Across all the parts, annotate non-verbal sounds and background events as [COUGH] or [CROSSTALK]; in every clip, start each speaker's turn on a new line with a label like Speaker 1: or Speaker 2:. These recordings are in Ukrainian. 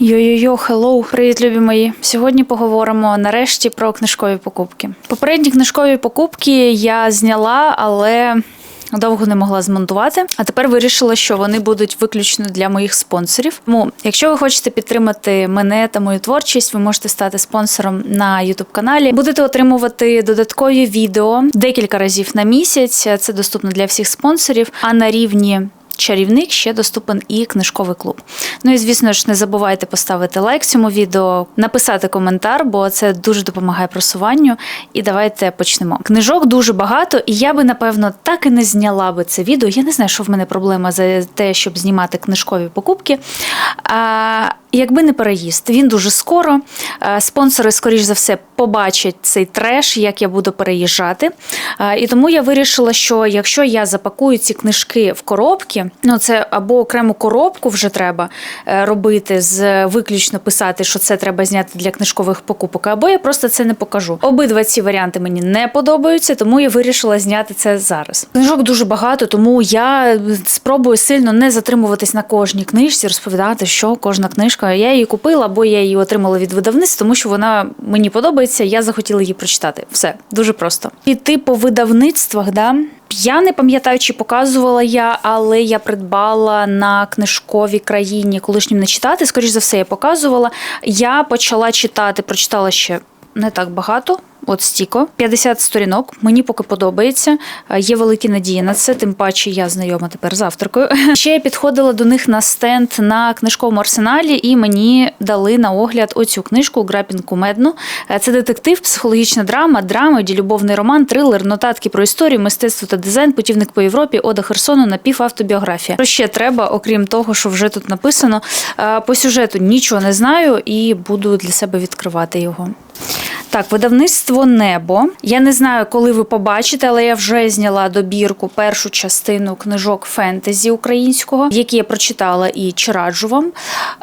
Speaker 1: Йо-йо-йо, хеллоу, привіт, любі мої. Сьогодні поговоримо нарешті про книжкові покупки. Попередні книжкові покупки я зняла, але довго не могла змонтувати. А тепер вирішила, що вони будуть виключно для моїх спонсорів. Тому, якщо ви хочете підтримати мене та мою творчість, ви можете стати спонсором на youtube каналі. Будете отримувати додаткові відео декілька разів на місяць. Це доступно для всіх спонсорів. А на рівні чарівник ще доступен і книжковий клуб. Ну і звісно ж, не забувайте поставити лайк цьому відео, написати коментар, бо це дуже допомагає просуванню. І давайте почнемо. Книжок дуже багато, і я би напевно так і не зняла би це відео. Я не знаю, що в мене проблема за те, щоб знімати книжкові покупки. А, Якби не переїзд, він дуже скоро. Спонсори, скоріш за все, побачать цей треш, як я буду переїжджати. І тому я вирішила, що якщо я запакую ці книжки в коробки, ну це або окрему коробку вже треба е, робити, з виключно писати, що це треба зняти для книжкових покупок, або я просто це не покажу. Обидва ці варіанти мені не подобаються, тому я вирішила зняти це зараз. Книжок дуже багато, тому я спробую сильно не затримуватись на кожній книжці, розповідати, що кожна книжка. Я її купила, або я її отримала від видавництва, тому що вона мені подобається. Я захотіла її прочитати. Все дуже просто. Піти по видавництвах, да. Я не пам'ятаю, чи показувала я, але я придбала на книжковій країні колишнім не читати. Скоріш за все, я показувала. Я почала читати, прочитала ще не так багато. От стіко, 50 сторінок. Мені поки подобається. Е, Є великі надії на це. Тим паче я знайома тепер з авторкою. [LAUGHS] Ще я підходила до них на стенд на книжковому арсеналі, і мені дали на огляд оцю книжку Грапін Кумедну. Е, Це детектив, психологічна драма, драмеді, любовний роман, трилер, нотатки про історію, мистецтво та дизайн, путівник по Європі, Ода Херсону, напівавтобіографія. Що ще треба, окрім того, що вже тут написано. Е, По сюжету нічого не знаю і буду для себе відкривати його. Так, видавництво Небо. Я не знаю, коли ви побачите, але я вже зняла добірку першу частину книжок фентезі українського, які я прочитала і чи вам.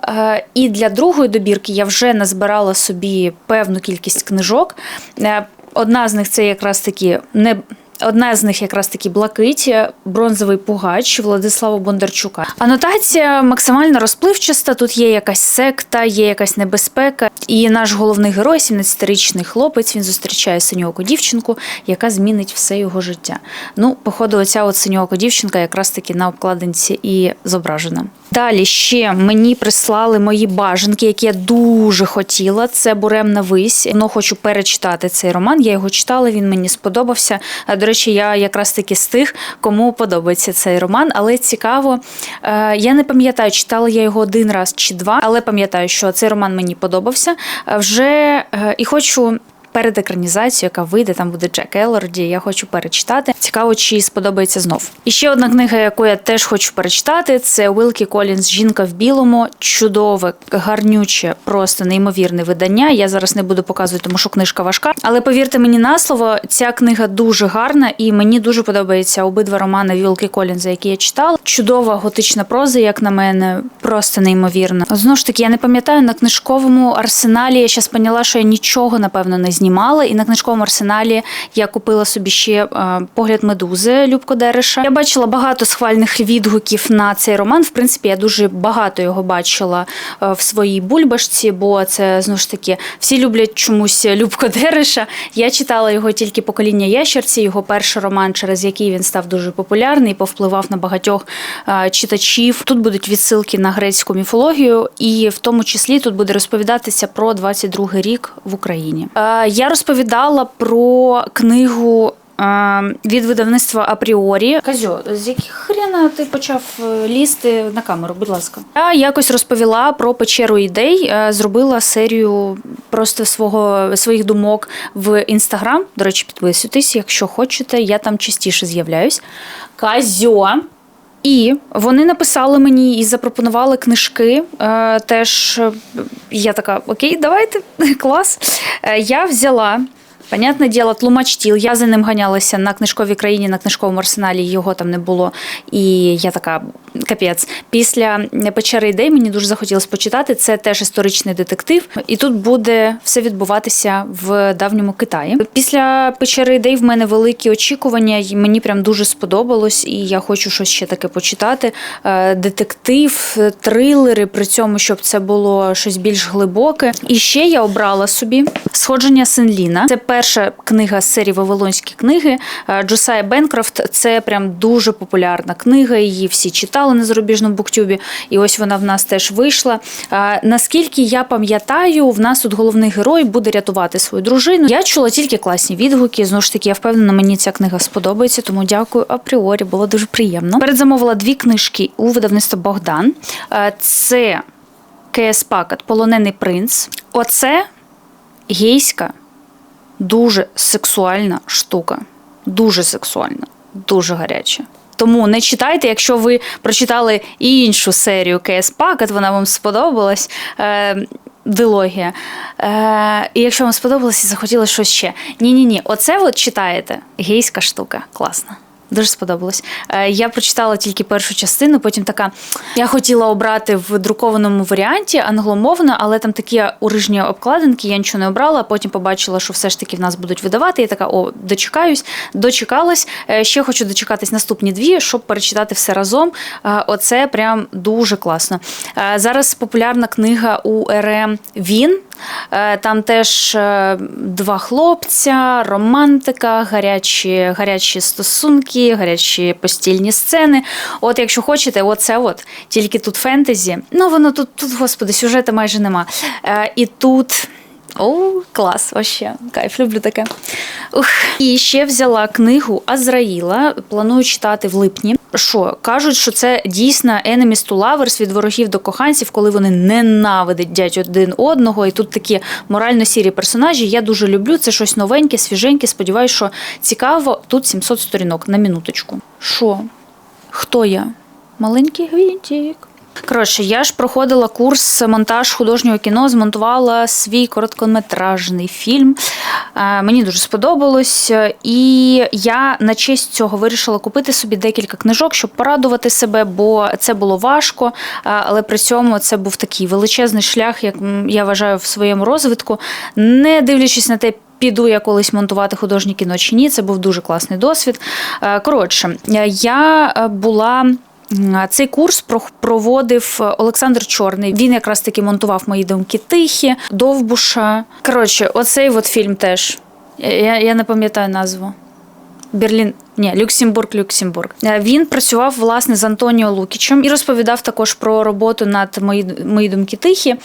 Speaker 1: Е, І для другої добірки я вже назбирала собі певну кількість книжок. Е, Одна з них це якраз таки не. Одна з них якраз таки блакить, бронзовий пугач Владислава Бондарчука. Анотація максимально розпливчаста. Тут є якась секта, є якась небезпека. І наш головний герой, 17-річний хлопець, він зустрічає синьоку дівчинку, яка змінить все його життя. Ну, походу, оця от синьока дівчинка якраз таки на обкладинці і зображена. Далі ще мені прислали мої бажанки, які я дуже хотіла. Це Буремна вись. Ну, хочу перечитати цей роман. Я його читала, він мені сподобався. Речі, я якраз таки з тих, кому подобається цей роман. Але цікаво, е, я не пам'ятаю, читала я його один раз чи два, але пам'ятаю, що цей роман мені подобався. Е, Вже е, і хочу. Перед екранізацією, яка вийде, там буде Джек Елорді. Я хочу перечитати. Цікаво, чи сподобається знов. І ще одна книга, яку я теж хочу перечитати, це Уилкі Колінс Жінка в білому. Чудове, гарнюче, просто неймовірне видання. Я зараз не буду показувати, тому що книжка важка. Але повірте мені на слово, ця книга дуже гарна, і мені дуже подобаються обидва романи Вілки Колінза, які я читала. Чудова готична проза, як на мене, просто неймовірна. Знову ж таки, я не пам'ятаю на книжковому арсеналі. Я зараз поняла, що я нічого напевно не знімала. І на книжковому арсеналі я купила собі ще е, погляд медузи Любко Дереша. Я бачила багато схвальних відгуків на цей роман. В принципі, я дуже багато його бачила е, в своїй бульбашці, бо це знову ж таки всі люблять чомусь Любко Дереша. Я читала його тільки покоління ящерці, його перший роман, через який він став дуже популярний, повпливав на багатьох е, читачів. Тут будуть відсилки на грецьку міфологію, і в тому числі тут буде розповідатися про 22-й рік в Україні. Я розповідала про книгу. е, Від видавництва Апріорі. Казьо, з яких хрена ти почав е, лізти на камеру? Будь ласка. Я якось розповіла про печеру ідей, е, зробила серію просто свого своїх думок в інстаграм. До речі, підписуйтесь, якщо хочете, я там частіше з'являюсь. Казьо. І вони написали мені і запропонували книжки. Е, теж е, я така, окей, давайте, [LAUGHS] клас. Е, я взяла Понятне діло, тлумач тіл. Я за ним ганялася на книжковій країні, на книжковому арсеналі його там не було. І я така капець. Після печери ідей мені дуже захотілося почитати. Це теж історичний детектив, і тут буде все відбуватися в давньому Китаї. Після печери ідей в мене великі очікування, і мені прям дуже сподобалось, і я хочу щось ще таке почитати. Е, Детектив, трилери, при цьому, щоб це було щось більш глибоке. І ще я обрала собі сходження Сенліна. Це перша книга з серії Вавилонські книги. Е, Джосая Бенкрофт. Це прям дуже популярна книга. Її всі читали на зарубіжному буктюбі, і ось вона в нас теж вийшла. Е, Наскільки я пам'ятаю, в нас тут головний герой буде рятувати свою дружину. Я чула тільки класні відгуки. Знову ж таки, я впевнена, мені ця книга сподобається, тому дякую апріорі. Було дуже приємно. Передзамовила дві книжки у видавництво Богдан. Е, Це КС Пакет Полонений принц. Оце гейська, дуже сексуальна штука. Дуже сексуальна, дуже гаряча. Тому не читайте, якщо ви прочитали іншу серію КС Пакет, вона вам сподобалась. Е, Дилогія. Е, і якщо вам сподобалось і захотілося щось ще. Ні-ні ні, оце от читаєте. Гейська штука. Класна. Дуже сподобалось. Е, Я прочитала тільки першу частину, потім така. Я хотіла обрати в друкованому варіанті англомовно, але там такі урижні обкладинки, я нічого не обрала. Потім побачила, що все ж таки в нас будуть видавати. Я така, о, дочекаюсь, дочекалась. Е, Ще хочу дочекатись наступні дві, щоб перечитати все разом. Е, Оце прям дуже класно. Зараз популярна книга у РМ Він. Е, Там теж е, два хлопця, романтика, гарячі, гарячі стосунки, гарячі постільні сцени. От, якщо хочете, оце от тільки тут фентезі. Ну воно тут, тут, господи, сюжету майже нема. Е, І тут. О, клас, вообще, кайф, люблю таке. Ух. І ще взяла книгу Азраїла. Планую читати в липні. Що кажуть, що це дійсно enemies to lovers, від ворогів до коханців, коли вони ненавидять один одного. І тут такі морально сірі персонажі. Я дуже люблю. Це щось новеньке, свіженьке. Сподіваюсь, що цікаво. Тут 700 сторінок на минуточку. Що? Хто я? Маленький гвинтик. Коротше, я ж проходила курс монтаж художнього кіно, змонтувала свій короткометражний фільм. Е, Мені дуже сподобалось, і я на честь цього вирішила купити собі декілька книжок, щоб порадувати себе, бо це було важко, е, але при цьому це був такий величезний шлях, як я вважаю, в своєму розвитку, не дивлячись на те. Піду я колись монтувати художнє кіно чи ні, це був дуже класний досвід. Е, Коротше, я була. Цей курс про- проводив Олександр Чорний. Він якраз таки монтував мої думки тихі, Довбуша. Коротше, оцей от фільм теж. Я, я не пам'ятаю назву. Берлін, ні, Люксембург, Люксембург. Е, Він працював власне з Антоніо Лукічем і розповідав також про роботу над мої, мої думки тихі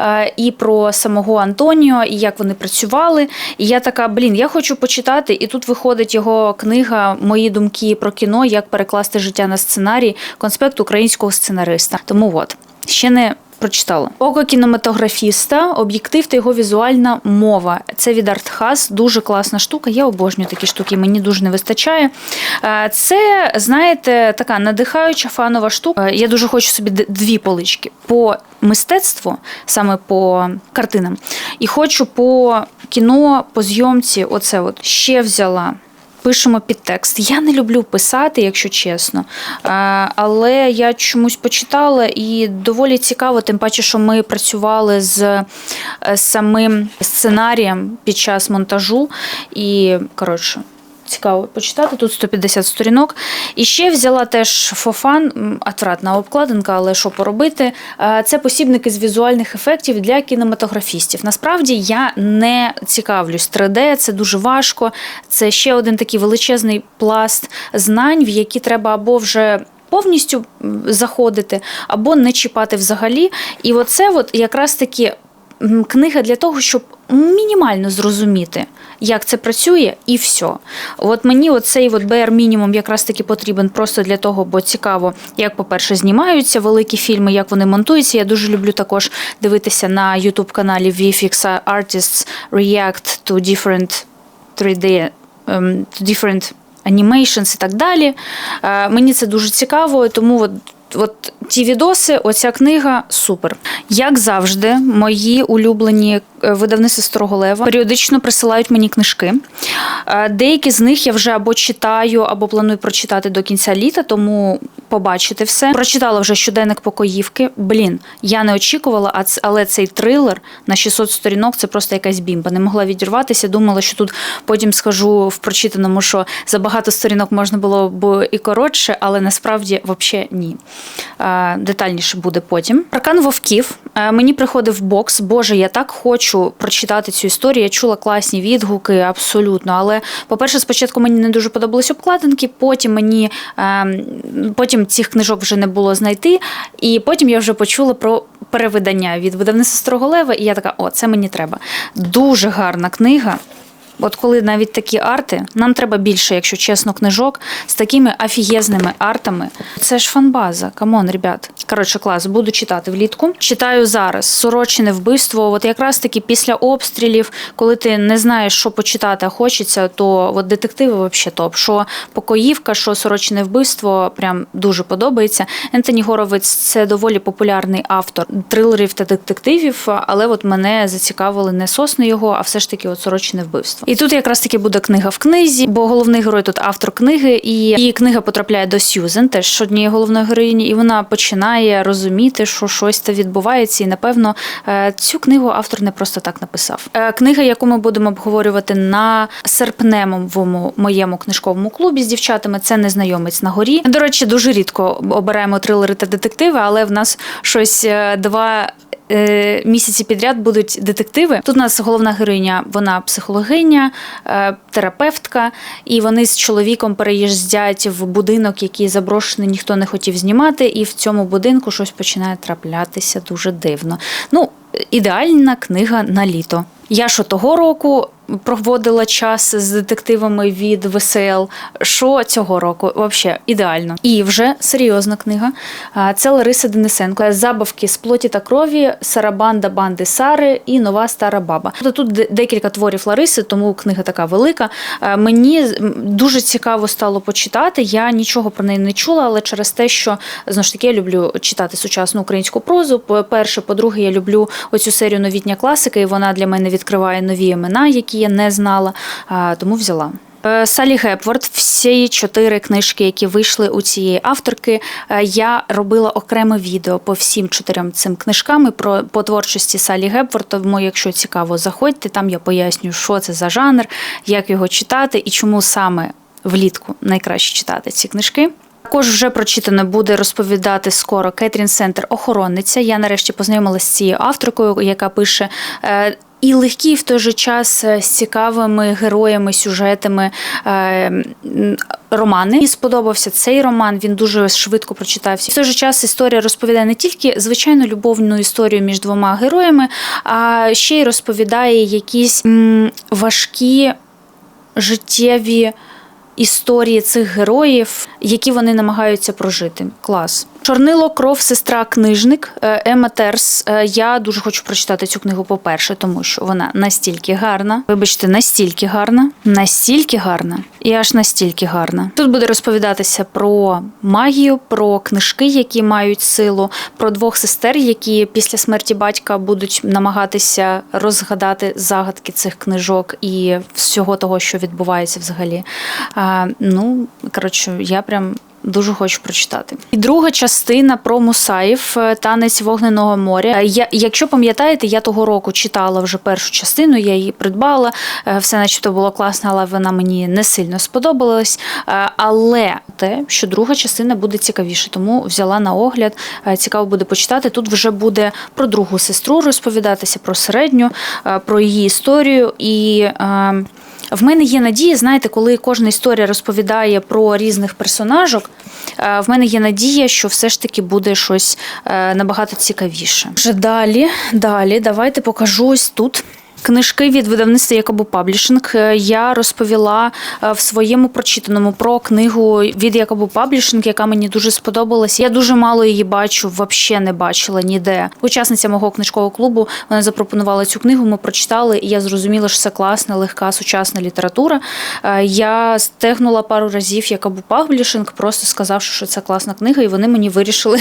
Speaker 1: е, і про самого Антоніо, і як вони працювали. І я така, блін, я хочу почитати. І тут виходить його книга Мої думки про кіно, як перекласти життя на сценарій, конспект українського сценариста. Тому от ще не. Прочитала око кінематографіста, об'єктив та його візуальна мова. Це від Артхаз, дуже класна штука. Я обожнюю такі штуки, мені дуже не вистачає. Е, Це, знаєте, така надихаюча фанова штука. Е, Я дуже хочу собі дві полички по мистецтву, саме по картинам, і хочу по кіно, по зйомці. Оце от ще взяла. Пишемо під текст. Я не люблю писати, якщо чесно. Е, Але я чомусь почитала і доволі цікаво, тим паче, що ми працювали з е, самим сценарієм під час монтажу. І, коротше, цікаво почитати. Тут 150 сторінок. І ще взяла теж фофан, отвратна обкладинка, але що поробити. Це посібники з візуальних ефектів для кінематографістів. Насправді я не цікавлюсь 3D, це дуже важко. Це ще один такий величезний пласт знань, в які треба або вже. Повністю заходити або не чіпати взагалі. І оце от якраз таки книга для того, щоб мінімально зрозуміти, як це працює, і все. От мені оцей от BR мінімум якраз таки потрібен просто для того, бо цікаво, як, по-перше, знімаються великі фільми, як вони монтуються. Я дуже люблю також дивитися на youtube каналі VFX Artists React to different 3D, ем, to different animations і так далі. Е, Мені це дуже цікаво, тому от от ті відоси, оця книга супер. Як завжди, мої улюблені е, видавництва Старого Лева періодично присилають мені книжки. Е, Деякі з них я вже або читаю, або планую прочитати до кінця літа, тому побачите все. Прочитала вже щоденник покоївки. Блін, я не очікувала, а але цей трилер на 600 сторінок це просто якась бімба. Не могла відірватися. Думала, що тут потім скажу в прочитаному, що за багато сторінок можна було б і коротше, але насправді взагалі ні. Е, Детальніше буде потім. Аркан вовків. Е, Мені приходив бокс. Боже, я так хочу прочитати цю історію. Я чула класні відгуки, абсолютно. Але, по-перше, спочатку мені не дуже подобались обкладинки, потім мені е, потім цих книжок вже не було знайти. І потім я вже почула про перевидання від видавництва Старого Лева, і я така, о, це мені треба. Дуже гарна книга. От коли навіть такі арти, нам треба більше, якщо чесно, книжок з такими афігезними артами. Це ж фанбаза. Камон, ребят. Коротше, клас, буду читати влітку. Читаю зараз сорочене вбивство. От якраз таки після обстрілів, коли ти не знаєш, що почитати, а хочеться, то от детективи взагалі топ. Що покоївка, що сорочене вбивство, прям дуже подобається. Ентоні Горовець це доволі популярний автор трилерів та детективів, але от мене зацікавили не сосни його, а все ж таки от сорочене вбивство. І тут якраз таки буде книга в книзі, бо головний герой тут автор книги, і її книга потрапляє до Сьюзен, теж однієї головної героїні, і вона починає розуміти, що щось та відбувається. І напевно е, цю книгу автор не просто так написав. Е, Книга, яку ми будемо обговорювати на серпневому моєму книжковому клубі з дівчатами, це незнайомець на горі. До речі, дуже рідко обираємо трилери та детективи, але в нас щось е, два е, місяці підряд будуть детективи. Тут у нас головна героїня, вона психологиня, е, терапевтка, і вони з чоловіком переїздять в будинок, який заброшений, ніхто не хотів знімати, і в цьому будинку щось починає траплятися дуже дивно. Ну, ідеальна книга на літо. Я що того року проводила час з детективами від ВСЛ. Що цього року? Взагалі ідеально. І вже серйозна книга. Це Лариса Денисенко. Забавки з плоті та крові, Сарабанда банди Сари і нова стара баба. Тобто тут декілька творів Лариси, тому книга така велика. Мені дуже цікаво стало почитати. Я нічого про неї не чула, але через те, що знову ж таки я люблю читати сучасну українську прозу. По-перше, по-друге, я люблю оцю серію новітня класика, і вона для мене відкриває нові імена, які я не знала, тому взяла. Е, Салі Гепворд, всі чотири книжки, які вийшли у цієї авторки, е, я робила окреме відео по всім чотирьом цим книжкам і про по творчості Салі Гепворд. Тому, якщо цікаво, заходьте. Там я пояснюю, що це за жанр, як його читати і чому саме влітку найкраще читати ці книжки. Також вже прочитано буде розповідати скоро Кетрін Сентер Охоронниця. Я нарешті познайомилася з цією авторкою, яка пише. е, І легкі, і в той же час е, з цікавими героями, сюжетами е, романи. Мені сподобався цей роман. Він дуже швидко прочитався. В той же час історія розповідає не тільки звичайну любовну історію між двома героями, а ще й розповідає якісь м, важкі життєві історії цих героїв, які вони намагаються прожити. Клас. Чорнило, кров, сестра, книжник е, Ема Терс. Е, Я дуже хочу прочитати цю книгу, по-перше, тому що вона настільки гарна. Вибачте, настільки гарна, настільки гарна і аж настільки гарна. Тут буде розповідатися про магію, про книжки, які мають силу, про двох сестер, які після смерті батька будуть намагатися розгадати загадки цих книжок і всього того, що відбувається взагалі. Ну, коротше, я прям. Дуже хочу прочитати. І друга частина про Мусаїв, е, танець вогненого моря. Е, Я, якщо пам'ятаєте, я того року читала вже першу частину, я її придбала. е, Все начебто було класно, але вона мені не сильно сподобалась. Але те, що друга частина буде цікавіше, тому взяла на огляд. Цікаво буде почитати. Тут вже буде про другу сестру розповідатися, про середню, про її історію і. В мене є надія, знаєте, коли кожна історія розповідає про різних персонажок. е, В мене є надія, що все ж таки буде щось е, набагато цікавіше. Вже далі, далі, давайте покажу ось тут. Книжки від видавництва Якобу Паблішинг е, я розповіла е, в своєму прочитаному про книгу від Якобу Паблішинг, яка мені дуже сподобалась. Я дуже мало її бачу, взагалі не бачила ніде. Учасниця мого книжкового клубу вона запропонувала цю книгу. Ми прочитали, і я зрозуміла, що це класна, легка, сучасна література. Е, Я стегнула пару разів Якобу Паблішинг, просто сказавши, що це класна книга, і вони мені вирішили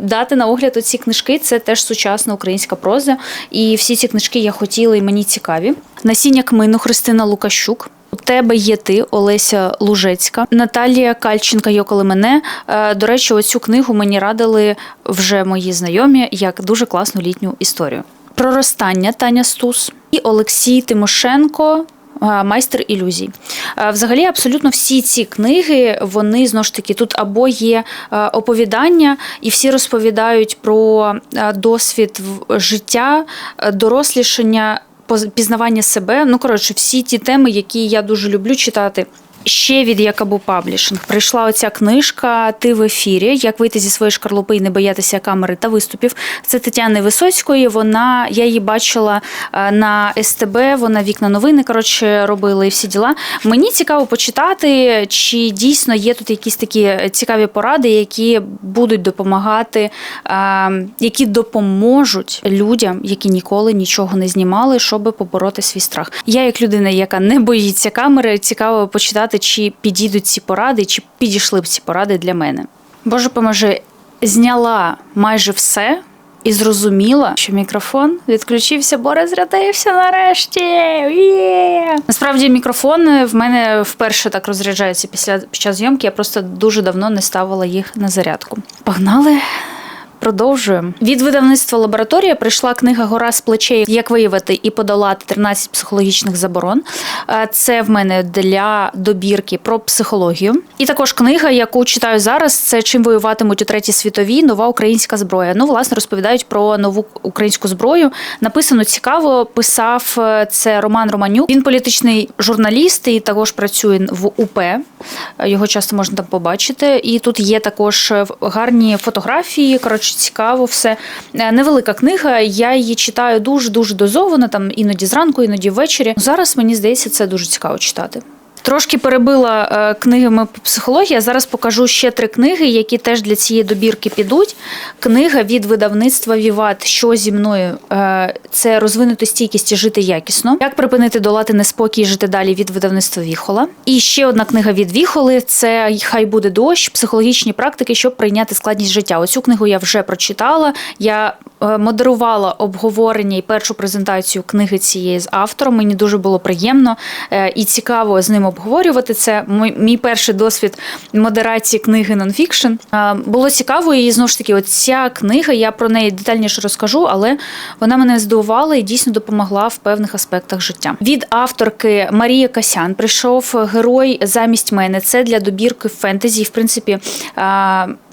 Speaker 1: дати на огляд оці книжки. Це теж сучасна українська проза. І всі ці книжки я хотіла і мені цікаві. Насіння кмину Христина Лукащук. У тебе є ти, Олеся Лужецька, Наталія Кальченка Йоколи мене. Е, До речі, оцю книгу мені радили вже мої знайомі як дуже класну літню історію. Проростання Таня Стус і Олексій Тимошенко. Майстер ілюзій. Взагалі, абсолютно всі ці книги, вони знову ж таки тут або є оповідання, і всі розповідають про досвід життя, дорослішання, пізнавання себе. Ну, коротше, всі ті теми, які я дуже люблю читати. Ще від Якабу Паблішинг прийшла оця книжка Ти в ефірі. Як вийти зі своєї шкарлупи і не боятися камери та виступів. Це Тетяни Висоцької. Вона я її бачила е, на СТБ. Вона вікна новини коротше робила і всі діла. Мені цікаво почитати, чи дійсно є тут якісь такі цікаві поради, які будуть допомагати, е, які допоможуть людям, які ніколи нічого не знімали, щоб побороти свій страх. Я, як людина, яка не боїться камери, цікаво почитати, чи підійдуть ці поради, чи підійшли б ці поради для мене. Боже поможи, зняла майже все. І зрозуміла, що мікрофон відключився, бо розрядився нарешті. Є! Насправді мікрофон в мене вперше так розряджається після під час зйомки. Я просто дуже давно не ставила їх на зарядку. Погнали. Продовжуємо. Від видавництва лабораторія прийшла книга Гора з плечей, як виявити і подолати 13 психологічних заборон. Е, Це в мене для добірки про психологію. І також книга, яку читаю зараз, це чим воюватимуть у третій світовій нова українська зброя. Ну, власне, розповідають про нову українську зброю. Написано цікаво. Писав е, це Роман Романюк. Він політичний журналіст і також працює в УП. Його часто можна там побачити. І тут є також е, гарні фотографії. Коротше, цікаво все. Е, Невелика книга. Я її читаю дуже дуже дозовано, там іноді зранку, іноді ввечері. Зараз мені здається, це дуже цікаво читати. Трошки перебила е, книгами по психології. а Зараз покажу ще три книги, які теж для цієї добірки підуть. Книга від видавництва Віват, що зі мною Е, це розвинути стійкість і жити якісно. Як припинити долати неспокій і жити далі від видавництва Віхола. І ще одна книга від Віхоли це Хай буде дощ, психологічні практики, щоб прийняти складність життя. Оцю книгу я вже прочитала. Я е, модерувала обговорення і першу презентацію книги цієї з автором. Мені дуже було приємно і цікаво з ним обговорювати це. Мій, перший досвід модерації книги нонфікшн. Було цікаво, і знову ж таки, оця книга, я про неї детальніше розкажу, але вона мене здивувала і дійсно допомогла в певних аспектах життя. Від авторки Марії Касян прийшов герой замість мене. Це для добірки фентезі. В принципі,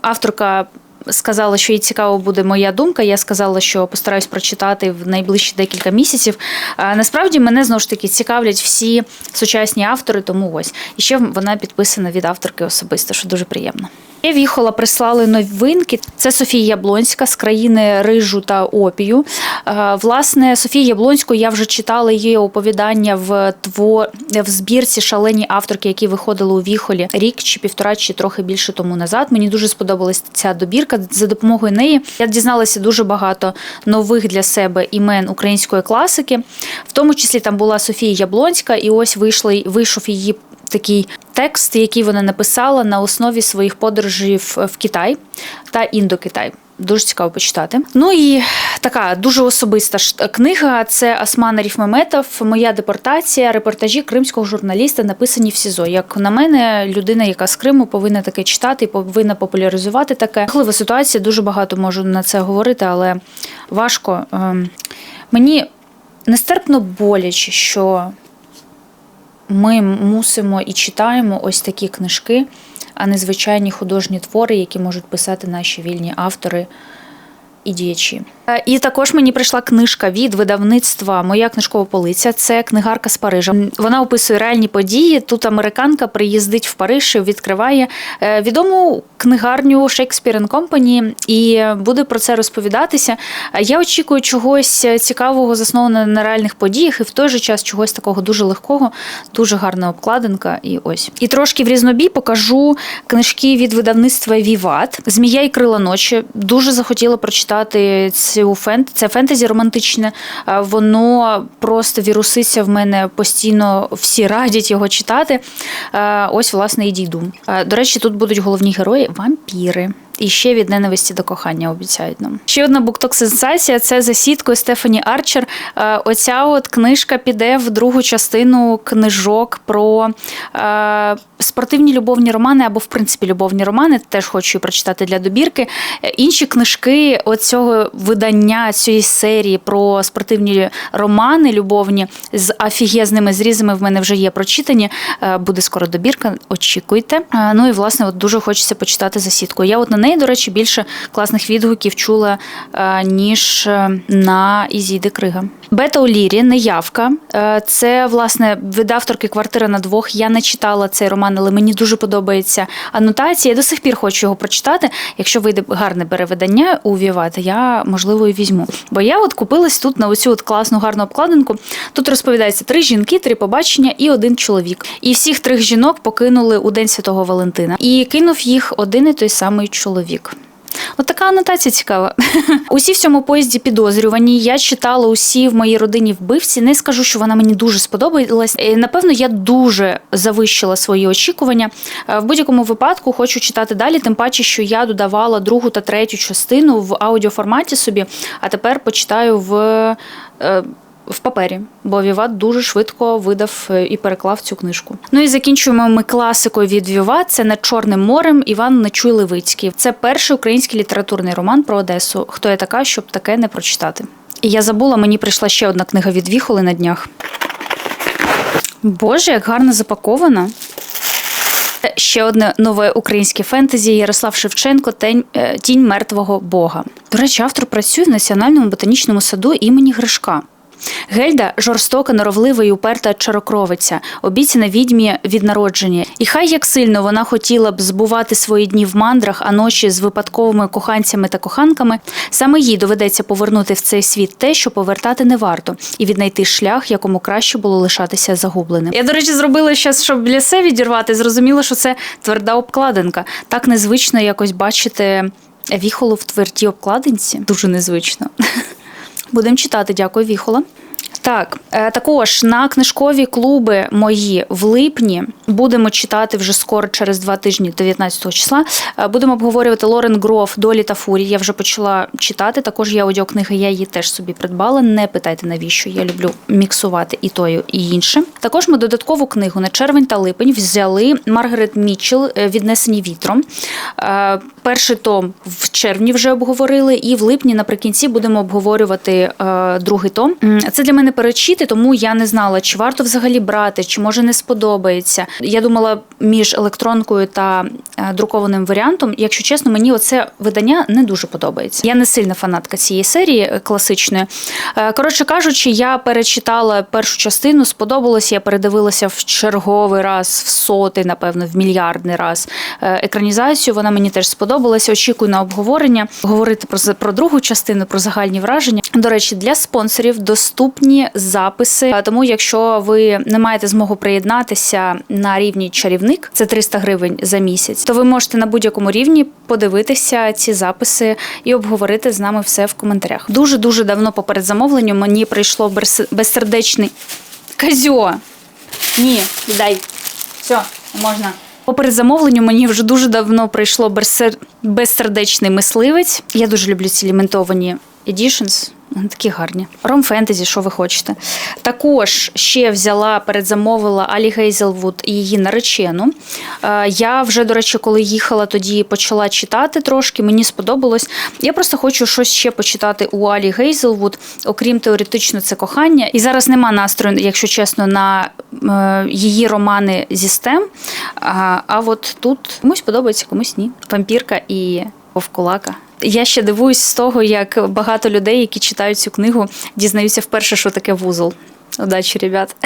Speaker 1: авторка сказала, що їй цікаво буде моя думка. Я сказала, що постараюсь прочитати в найближчі декілька місяців. Насправді мене знову ж таки цікавлять всі сучасні автори, тому ось. І ще вона підписана від авторки особисто, що дуже приємно. Я віхола прислали новинки. Це Софія Яблонська з країни рижу та опію. Е, Власне, Софію Яблонську я вже читала її оповідання в тво в збірці шалені авторки, які виходили у віхолі рік чи півтора, чи трохи більше тому назад. Мені дуже сподобалась ця добірка. За допомогою неї я дізналася дуже багато нових для себе імен української класики. В тому числі там була Софія Яблонська, і ось вийшли вийшов її такий текст, який вона написала на основі своїх подорожів в Китай та Індокитай. Дуже цікаво почитати. Ну і така дуже особиста ж книга. Це Осман Аріфмеметов, Моя депортація, репортажі кримського журналіста, написані в СІЗО. Як на мене, людина, яка з Криму повинна таке читати, і повинна популяризувати таке. Жахлива ситуація. Дуже багато можу на це говорити, але важко. Ем, Мені нестерпно боляче, що ми мусимо і читаємо ось такі книжки, а не звичайні художні твори, які можуть писати наші вільні автори і діячі. Е, І також мені прийшла книжка від видавництва Моя книжкова полиця. Це книгарка з Парижа. Вона описує реальні події. Тут американка приїздить в Париж, відкриває е, відому книгарню Shakespeare Company і буде про це розповідатися. Е, Я очікую чогось цікавого, заснованого на реальних подіях, і в той же час чогось такого дуже легкого, дуже гарна обкладинка. І ось. І трошки в різнобій покажу книжки від видавництва Віват. Змія і крила ночі. Дуже захотіла прочитати цю фент... це фентезі романтичне. Воно просто віруситься в мене постійно. Всі радять його читати. Ось, власне, і дійду. До речі, тут будуть головні герої вампіри. І ще від ненависті до кохання обіцяють нам. Ще одна букток-сенсація це за сіткою Стефані Арчер. Е, Оця от книжка піде в другу частину книжок про е, спортивні любовні романи або, в принципі, любовні романи. Теж хочу прочитати для добірки. Е, Інші книжки оцього видання цієї серії про спортивні романи любовні з афігезними зрізами в мене вже є прочитані. Буде скоро добірка, очікуйте. Ну і власне, от дуже хочеться почитати за сіткою. Я от на неї, до речі, більше класних відгуків чула, е, ніж е, на Ізіди Крига. Бета Олірі, неявка. Е, Це власне від авторки квартира на двох. Я не читала цей роман, але мені дуже подобається анотація. Я до сих пір хочу його прочитати. Якщо вийде гарне переведення у Віват, я можливо і візьму. Бо я от купилась тут на оцю от класну гарну обкладинку. Тут розповідається три жінки, три побачення і один чоловік. І всіх трьох жінок покинули у День Святого Валентина. І кинув їх один і той самий чоловік. От така анотація цікава. [LAUGHS] Усі в цьому поїзді підозрювані. Я читала усі в моїй родині вбивці. Не скажу, що вона мені дуже сподобалась. Е, Напевно, я дуже завищила свої очікування. Е, В будь-якому випадку хочу читати далі, тим паче, що я додавала другу та третю частину в аудіоформаті собі, а тепер почитаю в. В папері, бо Віват дуже швидко видав е, і переклав цю книжку. Ну і закінчуємо ми класикою від Віват. Це над Чорним морем Іван Нечуй Левицький. Це перший український літературний роман про Одесу. Хто я така, щоб таке не прочитати? І я забула, мені прийшла ще одна книга від Віхоли на днях. Боже, як гарно запакована. Ще одне нове українське фентезі Ярослав Шевченко «Тень- е, Тінь мертвого Бога. До речі, автор працює в Національному ботанічному саду імені Гришка. Гельда жорстока, норовлива і уперта чарокровиця, обіцяна відьмі від народження. І хай як сильно вона хотіла б збувати свої дні в мандрах, а ночі з випадковими коханцями та коханками, саме їй доведеться повернути в цей світ те, що повертати не варто, і віднайти шлях, якому краще було лишатися загубленим. Я, до речі, зробила щас, щоб себе відірвати. Зрозуміло, що це тверда обкладинка. Так незвично якось бачити віхолу в твердій обкладинці. Дуже незвично. Будемо читати, дякую, Віхола. Так, е, також на книжкові клуби мої в липні будемо читати вже скоро через два тижні, 19 числа. е, Будемо обговорювати Лорен Гроф Долі та Фурі. Я вже почала читати. Також є аудіокнига, я її теж собі придбала. Не питайте навіщо. Я люблю міксувати і тою, і іншим. Також ми додаткову книгу на червень та липень взяли Маргарет Мітчелл е, віднесені вітром. Перший том в червні вже обговорили, і в липні наприкінці будемо обговорювати другий том. Це для мене перечити, тому я не знала, чи варто взагалі брати, чи може не сподобається. Я думала між електронкою та е, друкованим варіантом. Якщо чесно, мені оце видання не дуже подобається. Я не сильна фанатка цієї серії е, класичної. Е, Коротше кажучи, я перечитала першу частину, сподобалось. Я передивилася в черговий раз, в сотий, напевно, в мільярдний раз екранізацію. Вона мені теж сподобалася. Очікую на обговорення. Говорити про про другу частину, про загальні враження. До речі, для спонсорів доступні записи. Тому, якщо ви не маєте змогу приєднатися на рівні чарівник, це 300 гривень за місяць, то ви можете на будь-якому рівні подивитися ці записи і обговорити з нами все в коментарях. Дуже дуже давно по передзамовленню мені прийшло безсердечний казьо. Ні, віддай. Все, можна. По передзамовленню мені вже дуже давно прийшло безсердечний мисливець. Я дуже люблю ці лімітовані editions. Такі гарні. Ром фентезі, що ви хочете. Також ще взяла, передзамовила Алі Гейзелвуд і її наречену. Е, Я вже, до речі, коли їхала, тоді почала читати трошки. Мені сподобалось. Я просто хочу щось ще почитати у Алі Гейзелвуд, окрім теоретично, це кохання. І зараз нема настрою, якщо чесно, на е, її романи зі. А, а от тут комусь подобається, комусь ні. Вампірка і Вовкулака. Я ще дивуюсь з того, як багато людей, які читають цю книгу, дізнаються вперше, що таке вузол. Удачі, ребят. [LAUGHS]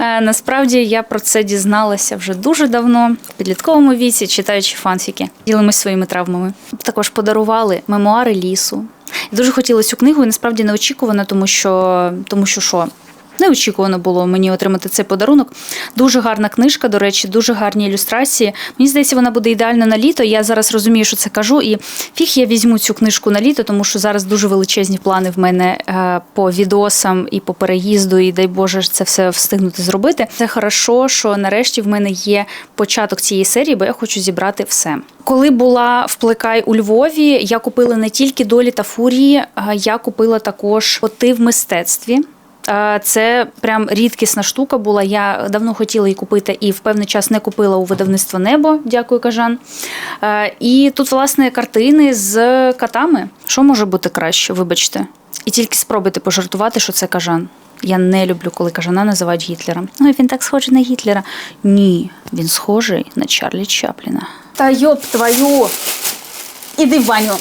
Speaker 1: Е, Насправді я про це дізналася вже дуже давно, в підлітковому віці, читаючи фанфіки. Ділимось своїми травмами. Також подарували мемуари лісу. Дуже хотіла цю книгу, і насправді неочікувано, тому що тому що що. Неочікувано було мені отримати цей подарунок. Дуже гарна книжка, до речі, дуже гарні ілюстрації. Мені здається, вона буде ідеально на літо. Я зараз розумію, що це кажу. І фіг я візьму цю книжку на літо, тому що зараз дуже величезні плани в мене е, по відосам і по переїзду, і дай Боже це все встигнути зробити. Це хорошо, що нарешті в мене є початок цієї серії, бо я хочу зібрати все. Коли була в Плекай у Львові, я купила не тільки долі та фурії, я купила також коти в мистецтві. Це прям рідкісна штука була. Я давно хотіла її купити і в певний час не купила у видавництво Небо. Дякую, кажан. І тут, власне, картини з котами. Що може бути краще, вибачте? І тільки спробуйте пожартувати, що це кажан. Я не люблю, коли кажана називають Гітлером. Ну, він так схожий на Гітлера. Ні, він схожий на Чарлі Чапліна. Та йоп твою! Іди в ваню.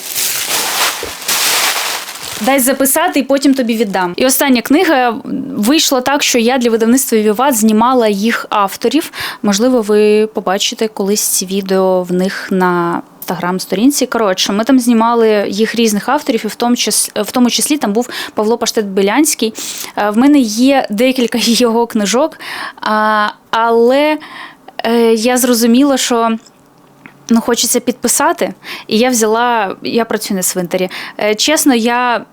Speaker 1: Дай записати і потім тобі віддам. І остання книга вийшла так, що я для видавництва Віват знімала їх авторів. Можливо, ви побачите колись ці відео в них на інстаграм-сторінці. Коротше, ми там знімали їх різних авторів, і в тому числі, в тому числі там був Павло Паштет Белянський. Е, В мене є декілька [LAUGHS] його книжок, але е, я зрозуміла, що. Ну, хочеться підписати. І я взяла, я працюю на цвинтарі. Е, Чесно, я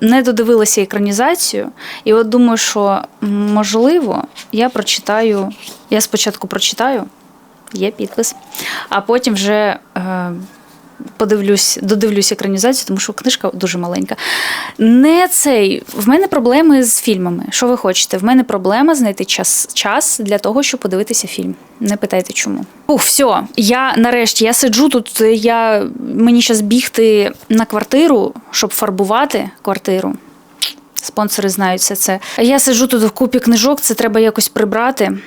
Speaker 1: не додивилася екранізацію, і от думаю, що можливо, я прочитаю. Я спочатку прочитаю, є підпис, а потім вже. Е, Подивлюсь, додивлюсь екранізацію, тому що книжка дуже маленька. Не цей. В мене проблеми з фільмами. Що ви хочете? В мене проблема знайти час, час для того, щоб подивитися фільм. Не питайте чому. Ух, все. Я нарешті я сиджу тут. Я мені зараз бігти на квартиру, щоб фарбувати квартиру. Спонсори знають все це. Я сиджу тут в купі книжок, це треба якось прибрати.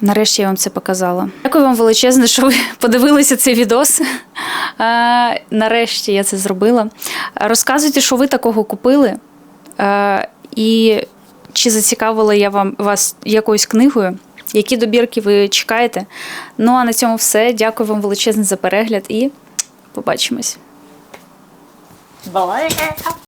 Speaker 1: Нарешті я вам це показала. Дякую вам величезне, що ви [LAUGHS] подивилися цей відос. Е, Нарешті я це зробила. Розказуйте, що ви такого купили. Е, І чи зацікавила я вам вас якоюсь книгою, які добірки ви чекаєте. Ну а на цьому все. Дякую вам величезне за перегляд і побачимось.